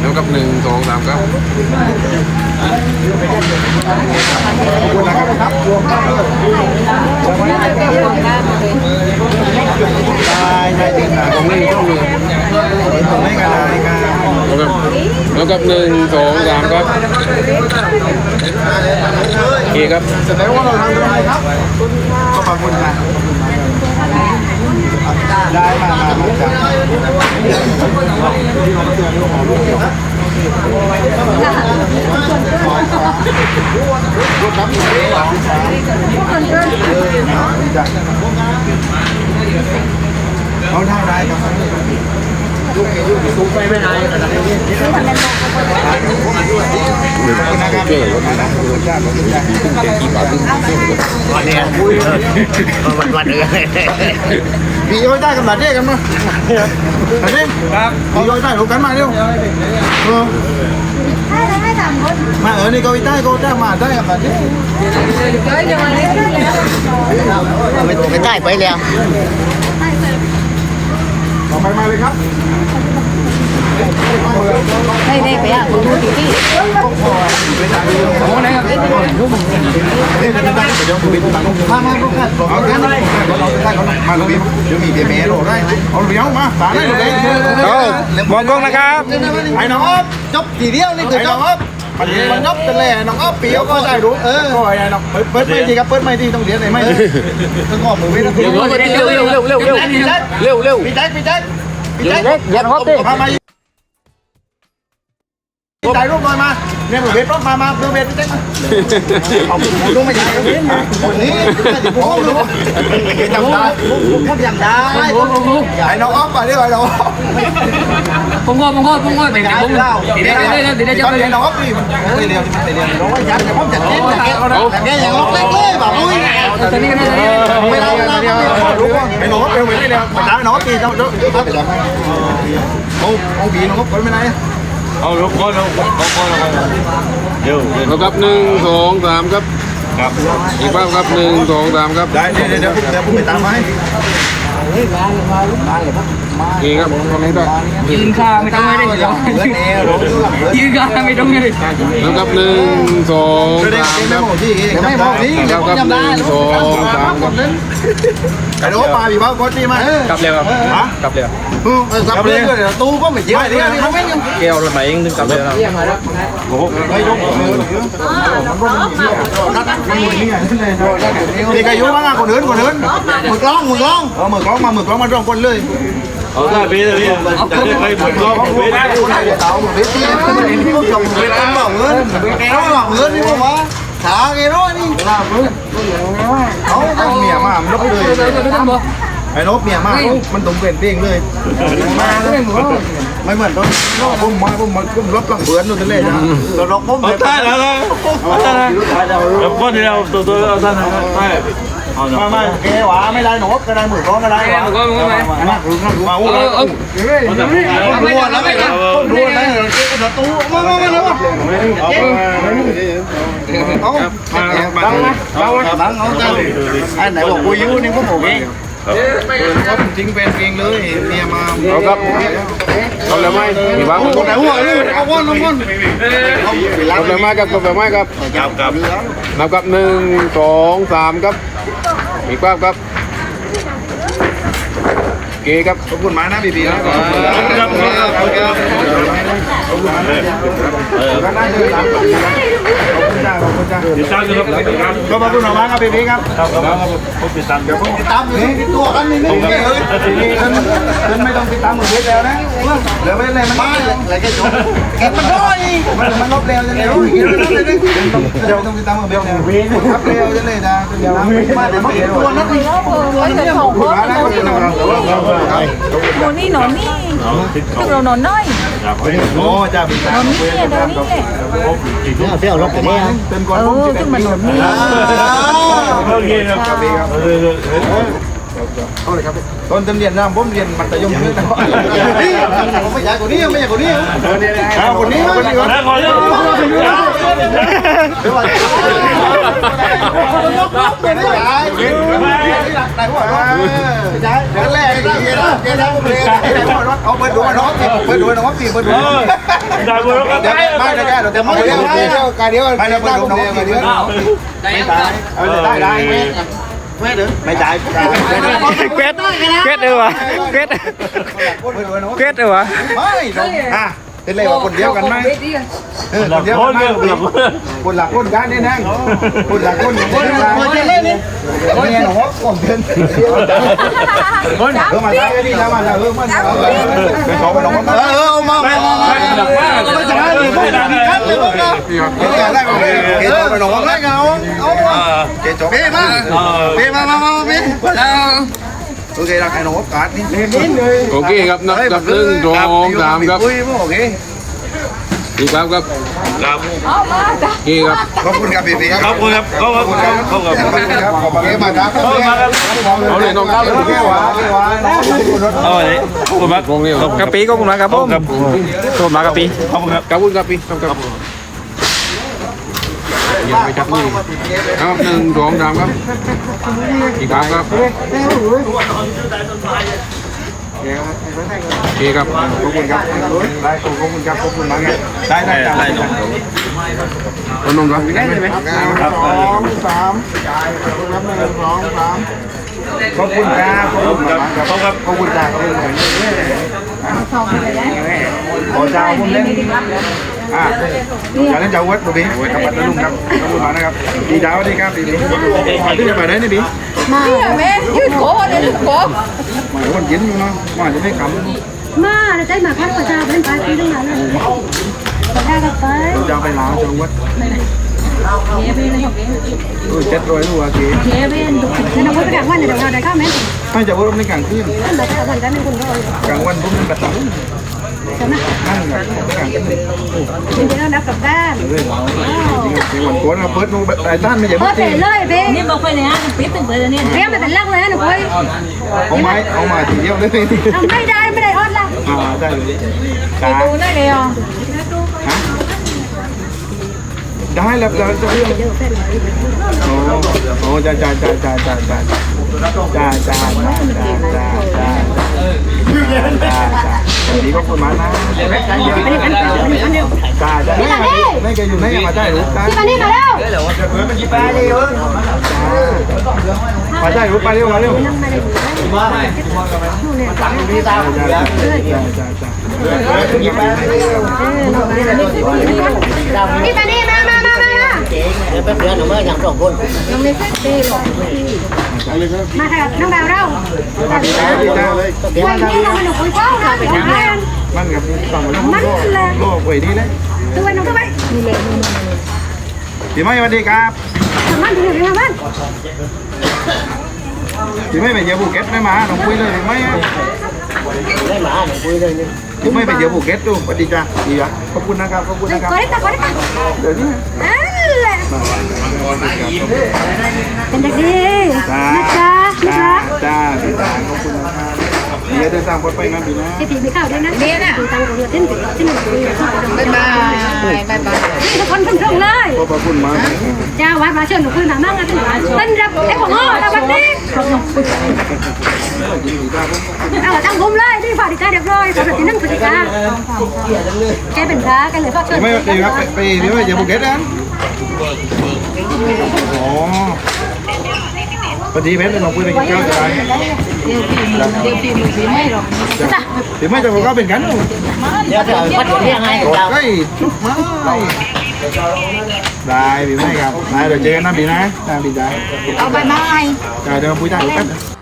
แล้วกับหนึ่งสองสามครับได้ได้จริงนะตรงนี้ต้องมีตรงนี้ก็แล้วกับหนึ่งสองสามครับโอเคครับแสดงว่าเราทำได้ครับขอบคุณนะ ได้มามามาจ้ะรถน้ำหนึ่งสองสามเลยนะจ้ะเอาได้ได้ครับ bị dối tay cầm đặt đấy cầm mà phải đấy bị dối tay hụt cắn mà đâu mà ở đây có tay cô đang mà tay cầm đặt đấy cái tay quay liền ต่อไปมาเลยครับ đây đây phải ạ cũng mua tí tí นี่จะเป็นได้เดี๋ยวบินตังมามาลูกกันเอาแค่นั้นเราได้เขามาลูกบินเดี๋ยวมีเดเมโรได้เอาเดี๋ยวมาสารได้ลูกเองมองกล้องนะครับไอ้น้องอ๊อฟจบทีเดียวนี่คือน้องอ๊อฟมันมันจบแต่แหล่น้องอ๊อฟปีก็ได้รู้เออก็ไอ้น้องเปิดเปิดไม่ดีครับเปิดไม่ดีต้องเรียนไหนไม่ต้องข้อมือไม่ต้องเร็วเร็วเร็วเร็วเร็วเร็วเร็วเร็วพี่แจ็คพี่แจ็คพี่เร็แจ็วคเร็วยัดฮอตดิพามา ถ่ายรูปหน่อยมาเนี่ยผมเบสรถมา มาเบสพี่แจ็คมาเอาผมดูไม่ใช่คนนี้ผมรู้จำได้ผมจำได้ไอ้น้องอ๊อฟไปด้ไอ้น้องผมก็ผมก็ผมก็แต่แต่ผมเล่าเดี๋ยวเดี๋ยวเดี๋ยวเดี๋ยวจะไปเรียนน้องอ๊อฟนี่ไม่เรียนไม่เรียนน้องว่ายันแต่ผมจัดเล่นนะแกอย่างล็อกเล็กเลยแบบอุ้ยตอนนี้ก็ได้ไม่ได้ไม่ได้รู้ว่าไอ้น้องออฟเร็วไปเลยเนี่ยไปตามน้องอ๊อฟตีเจ้าเจ้าไปตามโอ้โอ้บีน้องอ๊อฟไปไม่ได้ เอาลูกก้อนลูกก้อนก้อนเดี๋ยวเดี๋ยวเราจับหนึ่งสองสามครับ ครับ อีกภาพครับหนึ่งสองสามครับ ได้เดี๋ยวเดี๋ยวเดี๋ยวผมไปตามมาให้ ยมาครับงตรงนี้ด้วยยืนข้าไม่ต้องไม่ได้เดี๋ยวยืนข้าไม่ต้องไม่ได้ครับหนึ่งสองสามครับไม่บอกนี่ไม่บอกยบหนึ่สองสามครับไอ้โน้ปลาบีบ้าก็ตีมากลับเร็วครับกลับเร็วกลับเร็วตู้ก็ไม่เยอะเลยเกลียวรถไหนเองถึงกลับเร็วครับโอ้โหไม่ยกเลยนี่ไงรยุ่งบ้างอะคนอื่นคนอื่นมึกล้องมึกล้องเออมึกล้ององมามือกล้องมาร้องคนเลยเอาได้ไปเลยพี่จะได้ไปหมดรอบไปได้คนไหนจะเต่ามือเบี้ยนี่ก็ส่งเงินต้องบอกเงินแกต้องบอกเงินนี่พวกวะขาแกร้อยนี่เขาจะเมียมามันลบเลยไอ้นกเมียมากมันตรงเป็นเพียงเลยมาไม่เหมือนตอนนอกผมมาผมมาผมรับหลังเบือนนู่นนั่นเลยนะตอนนกผมเอาได้แล้วนะเอาได้แล้วเดี๋ยวก้อนเดียวตัวตัวเอาได้แล้วได้เอามามาแกหวาไม่ได้หนกก็ได้หมือก้องก็ได้มามามามาอู้เออเออรัวแล้วไม่กันรัวแล้วประตูมามามามาเอาบังนะบังนะบังเอาเจ้าไอ้ไหนบอกกูยิ้วนี่ก็บอกเองเขาจริงเป็นเองเลยเมียมาเอาครับเอาเลยไหมมีบ้างคนไหนหัวเลยเอาก้อนเอาก้อนเอาไปล้างเอาเลยไหมครับเอาเลยไหมครับกลับกลับนับกับหนึ่งสองสามครับ อีกภาพครับโอเคครับขอบคุณมากนะบีบีนะขอบคุณครับเออก็ได้เลยครับขอบคุณจ้า ขอบคุณจ้าติดตามอยู่ครับครับขอบคุณมากครับบีบีครับครับครับผมติดตามเดี๋ยวผมติดตามอยู่ที่ตัวกันนี่นี่เลยฉันไม่ต้องติดตามมือเบ็ดแล้วนะเหลือไว้เลยมันมาอะไรแกจบแกมันร้อยมันมันลบเร็วจะเร็วเดี๋ยวต้องติดตามมือเบ็ดแล้วครับเร็วจะเลยนะเดี๋ยวมาเดี๋ยวมันตัวนั้นนี่ตัวนั้นเนี่ยผมมาแล้วคนนึง Mùa ni nón ni โอ้จ้ามีการคุยกันี่เบเนี่ยเสี่ยวลบไปเนี่ยเต็มก่อนเออขึ้นมาหนุนนี่เพิ่งเรียนครับเออเออเออครับตอนเรียนน้ำผมเรียนมัธยมเลยนอนี่ผมไม่อยากกว่านี้ไม่อยากกว่านี้เอาคนนี้คนนี้ก่อนขอเรื่องเดี๋ยวไปไม่ได้ไม่ได้ไม่ได้ไม่ได้ เกล้าเกล้าเกล้าหัวรถเอาเปิดดูน้องสิเปิดดูน้องสิเปิดดูได้บุญกันเดี๋ยได้ไม่ได้เราจะไม่ได้เดี๋ยวการเดียวไม่ได้เปิดดูน้องสิเดี๋ยวได้ยังครับเอาได้ได้ไม่เด้อไม่ได้เกล็ดเกล็ดเลยวะเกล็ดเกล็ดเลยวะไม่อะ เป็นเลยว่าคนเดียวกันไหมเออคนเดียวโคกันตรไหมเยอะเลยคนหลักคนกันนี่นั่งคนหลักคนคนคนเล่นนี่คนเนี่ยหนูผมเดินคนเออมาได้ดีแล้วมาแล้วเออมาแล้วเป็นของเป็นของเออเออมาไม่ไม่หลักว่าไม่ใช่เลยไม่ได้กันเลยมึงนะเออได้มาเลยเออเป็นของได้กันเอาเอาเจ๊จบเบ้มาเบ้มามามาเบ้ โอเครักไอ้น้องกัดนี่โอเคครับนับนับหนึ่งสองสามครับอุ้ยโอเคอีกครับครับครับโอเคครับขอบคุณครับพี่พี่ครับขอบคุณครับขอบคุณครับขอบคุณขอบคุณครับขอบคุณมาครับขอบคุณครับเอาเลยน้องครับแก้วหวานแก้วหวานน้องคุณรถเอาเลยขอบคุณครับวงนี้ครับกะปิก็คุณมากครับผมครับโทษมากะปิขอบคุณครับขอบคุณครับพี่ครับครับ ยังไม่จับนี่ครับหนึ่งสองสามครับ อีกครับครับโอเคครับ ขอบคุณครับ ได้ขอบคุณครับ ขอบคุณมากได้ได้ได้ต้นนมครับได้ไหมครับสองสามครับหนึ่งสองสามขอบคุณครับ ขอบคุณครับ ขอบคุณขอบคุณ ขอเจ้าผมเล่นอ่าการเล่นเจ้าเวทดตัวนี้กับวัดตะลุงครับตะลุงมานะครับดีเจ้าวดีครับดีดีที่จะไปไหนนี่ดีมาแม่ยืดโค้ดเลยยืดโค้ดมาวันยิ้มอยู่เนาะมาจะไม่ขำมาเราได้มาพักปเจ้าเล่นไปที่ตรงนั้นเลยเราได้กัไปเราจะไปล้างเจ้าเวัด Ôi chết rồi hùa kìa. Hai cháu bố lên càng kia Càng quan bố lên bạch tổng Ăn là càng cái này Quần cuốn nó bớt nó bật đại tan bây giờ bớt Nên bọc quay này ăn biết từng bữa nên Biết mà tận lăng này ăn được Ông mai, ông mà chỉ yêu đấy. Không đây đây, mới à, đây ớt ได้ไม่ได้ออดละอ่าได้เลยไปดูได้เยอะได้แล้วเราจะเรื่องโอ้โอ้จ้าจ้าจ้าจ้าจ้าจ้าจ้าจ้าจ้าจ้าจ้าจ้าจ้าดีก็คนมานะอันนี้อันนี้อันนี้อันนี้จ้าจ้าไม่เคยอยู่ไหนมาได้หรือกันที่มานี่มาแล้วมาได้หรือไปเร็วมาเร็วนั่งมาเลยนู่นเนี่ยจ้าจ้าจ้าจ้าจ้าที่มานี่มา แป๊บเดียวหนูเมื่อยังสองคนน้องเล็กเต้หรอมาค่ะน้องบ่าวเราดีจ้าดีจ้าเลยวันนี้เรามาหนุนเข้าเราเป็นงานมันกับฝั่งมันโลกไว้ดีเลยตัวน้องตัวไปนี่เลยพี่ไม่สวัสดีครับทำมันอยู่ในบ้านพี่ไม่ไปเที่ยวภูเก็ตไม่มาหนูคุยเลยไม่ไม่มาหนูคุยเลยนี่พี่ไม่ไปเที่ยวภูเก็ตดูสวัสดีจ้าดีอะขอบคุณนะครับขอบคุณนะครับก็ได้ตาก็ได้ตาเดี๋ยวนี้นั่นแหละ ขอบคุณครับเป็นเด็กดีนะจ๊ะนะจ้าจ๊ะจ้าพี่ตาขอบคุณนะครับเดี๋ยวเดินทางปลอดภัยนะพี่นะที่ผีไม่เข้าด้วยนะเนี่ยน่ะตังค์ของเรือทิ้งที่หนึ่งปีบ๊ายบายบ๊ายบาย ทุกคนขึ้นตรงเลย ขอบคุณมากเจ้าวัดมาเชิญหนูคุยมามั่งกันถึงเป็นรับไอ้ของอ้อแล้ววันนี้เอาตั้งคุมเลยที่ฝ่ายกาเรียบร้อยสำหรับที่นั่งพฤติกาแกเป็นพระแกเลยพ่อเชิญพี่ไม่ไปครับไปพี่ไม่เที่ยวภูเก็ตนะ อ๋อพอดีเพชรเราคุยไปกินข้าวจะได้เดี๋ยวพี่เดี๋ยวพี่ไม่หรอกพี่ไม่จะบอกว่าเป็นกันเดี๋ยวจะพัดเรียกให้กดเราใกล้ชุบมาได้พี่ไม่ครับได้เดี๋ยวเจอกันนะพี่นะได้พี่จ้าเอาบ๊ายบายเดี๋ยวคุยได้แป๊บ